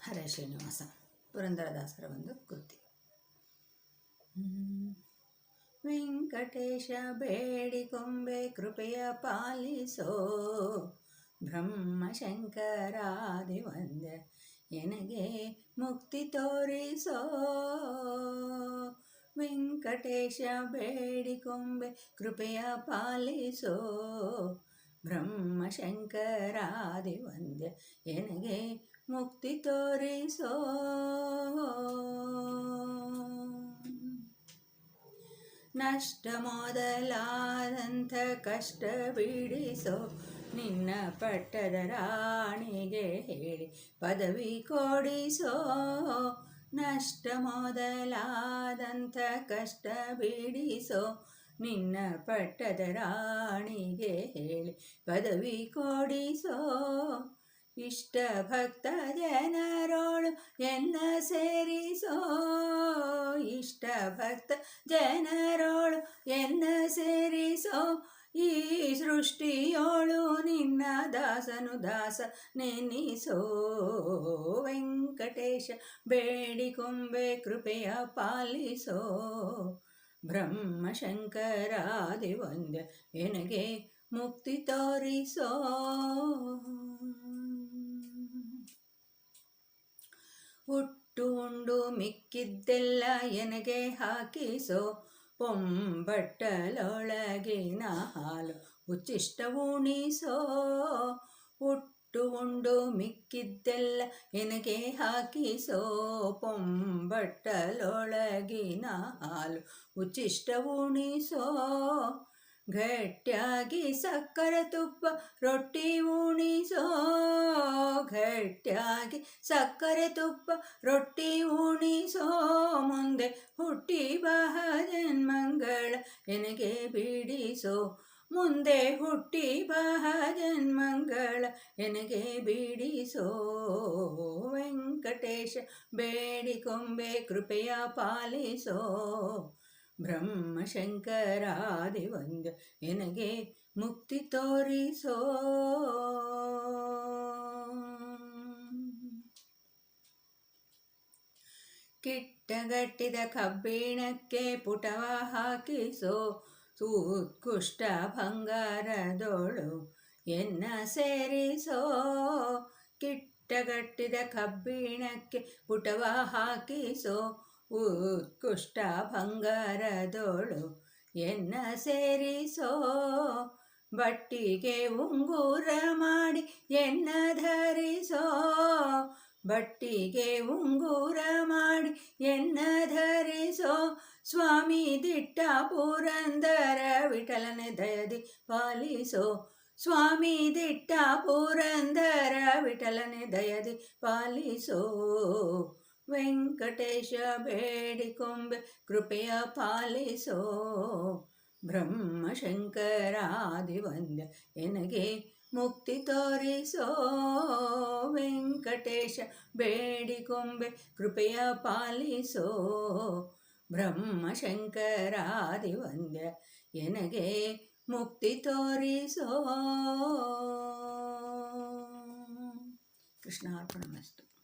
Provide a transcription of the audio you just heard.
ಹರೇ ಶ್ರೀನಿವಾಸ ಪುರಂದರದಾಸರ ಒಂದು ಕೃತಿ. ವೆಂಕಟೇಶ ಬೇಡಿಕೊಂಬೆ ಕೃಪೆಯ ಪಾಲಿಸೋ ಬ್ರಹ್ಮಶಂಕರಾದಿ ವಂದ್ಯ ಎನಗೆ ಮುಕ್ತಿ ತೋರಿಸೋ ವೆಂಕಟೇಶ ಬೇಡಿಕೊಂಬೆ ಕೃಪೆಯ ಪಾಲಿಸೋ ಬ್ರಹ್ಮಶಂಕರಾದಿ ವಂದ್ಯ ಎನಗೆ ಮುಕ್ತಿ ತೋರಿಸೋ. ನಷ್ಟ ಮೊದಲಾದಂಥ ಕಷ್ಟ ಬಿಡಿಸೋ ನಿನ್ನ ಪಟ್ಟದ ರಾಣಿಗೆ ಹೇಳಿ ಪದವಿ ಕೊಡಿಸೋ. ನಷ್ಟ ಮೊದಲಾದಂಥ ಕಷ್ಟ ಬಿಡಿಸೋ ನಿನ್ನ ಪಟ್ಟದ ರಾಣಿಗೆ ಹೇಳಿ ಪದವಿ ಕೊಡಿಸೋ. ಇಷ್ಟ ಭಕ್ತ ಜನರೋಳು ಎನ್ನ ಸೇರಿಸೋ. ಇಷ್ಟ ಭಕ್ತ ಜನರೋಳು ಎನ್ನ ಸೇರಿಸೋ. ಈ ಸೃಷ್ಟಿಯೋಳು ನಿನ್ನ ದಾಸನು ದಾಸ ನೆನಿಸೋ ವೆಂಕಟೇಶ ಬೇಡಿಕೊಂಬೆ ಕೃಪೆಯ ಪಾಲಿಸೋ. ಬ್ರಹ್ಮಶಂಕರಾದಿ ವಂದ್ಯ ಎನಗೆ ಮುಕ್ತಿ ತೋರಿಸೋ. ಹುಟ್ಟು ಉಂಡು ಮಿಕ್ಕಿದ್ದೆಲ್ಲ ಎನಗೆ ಹಾಕಿಸೋ? ಪೊಂಬಟ್ಟಲೊಳಗಿನ ಹಾಲು ಉಚ್ಚಿಷ್ಟ ಉಣಿಸೋ? ಹುಟ್ಟು ಉಂಡು ಮಿಕ್ಕಿದ್ದೆಲ್ಲ ಎನಗೆ ಹಾಕಿಸೋ ಪೊಂಬಟ್ಟಲೊಳಗಿನ ಹಾಲು ಉಚ್ಚಿಷ್ಟ ಉಣಿಸೋ. ಗಟ್ಟಿಯಾಗಿ ಸಕ್ಕರೆ ತುಪ್ಪ ರೊಟ್ಟಿ ಉಣಿಸೋ. ಗಟ್ಟಿಯಾಗಿ ಸಕ್ಕರೆ ತುಪ್ಪ ರೊಟ್ಟಿ ಉಣಿಸೋ. ಮುಂದೆ ಹುಟ್ಟಿ ಬಹ ಜನ್ಮಂಗಳ ಎನಗೆ ಬಿಡಿಸೋ. ಮುಂದೆ ಹುಟ್ಟಿ ಬಹ ಜನ್ಮಂಗಳ ಎನಗೆ ಬಿಡಿಸೋ. ವೆಂಕಟೇಶ ಬೇಡಿಕೊಂಬೆ ಕೃಪೆಯ ಪಾಲಿಸೋ. ಬ್ರಹ್ಮಶಂಕರಾದಿ ವಂದ್ಯ ಎನಗೆ ಮುಕ್ತಿ ತೋರಿಸೋ. ಕಿಟ್ಟಗಟ್ಟಿದ ಕಬ್ಬಿಣಕ್ಕೆ ಪುಟವ ಹಾಕಿಸೋ. ಸೂತ್ಕುಷ್ಟ ಬಂಗಾರದೋಳು ಎನ್ನ ಸೇರಿಸೋ? ಕಿಟ್ಟಗಟ್ಟಿದ ಕಬ್ಬಿಣಕ್ಕೆ ಪುಟವ ಹಾಕಿಸೋ? ಉತ್ಕುಷ್ಟ ಬಂಗಾರದೋಳು ಎನ್ನ ಸೇರಿಸೋ? ಬಟ್ಟಿಗೆ ಉಂಗುರ ಮಾಡಿ ಎನ್ನ ಧರಿಸೋ? ಬಟ್ಟಿಗೆ ಉಂಗುರ ಮಾಡಿ ಎನ್ನ ಧರಿಸೋ? ಸ್ವಾಮಿ ದಿಟ್ಟ ಪುರಂದರ ವಿಠಲನೆ ದಯದಿ ಪಾಲಿಸೋ. ಸ್ವಾಮಿ ದಿಟ್ಟ ಪುರಂದರ ವಿಠಲನೆ ದಯದಿ ಪಾಲಿಸೋ. ವೆಂಕಟೇಶ ಬೇಡಿಕೊಂಬೆ ಕೃಪೆಯ ಪಾಲಿಸೋ. ಬ್ರಹ್ಮಶಂಕರಾದಿವಂದ್ಯ ಎನಗೆ ಮುಕ್ತಿ ತೋರಿಸೋ. ವೆಂಕಟೇಶ ಬೇಡಿಕೊಂಬೆ ಕೃಪೆಯ ಪಾಲಿಸೋ. ಬ್ರಹ್ಮಶಂಕರಾದಿ ವಂದ್ಯ ಎನಗೆ ಮುಕ್ತಿ ತೋರಿಸೋ ಕೃಷ್ಣಾರ್ಪಣ ಮಸ್ತು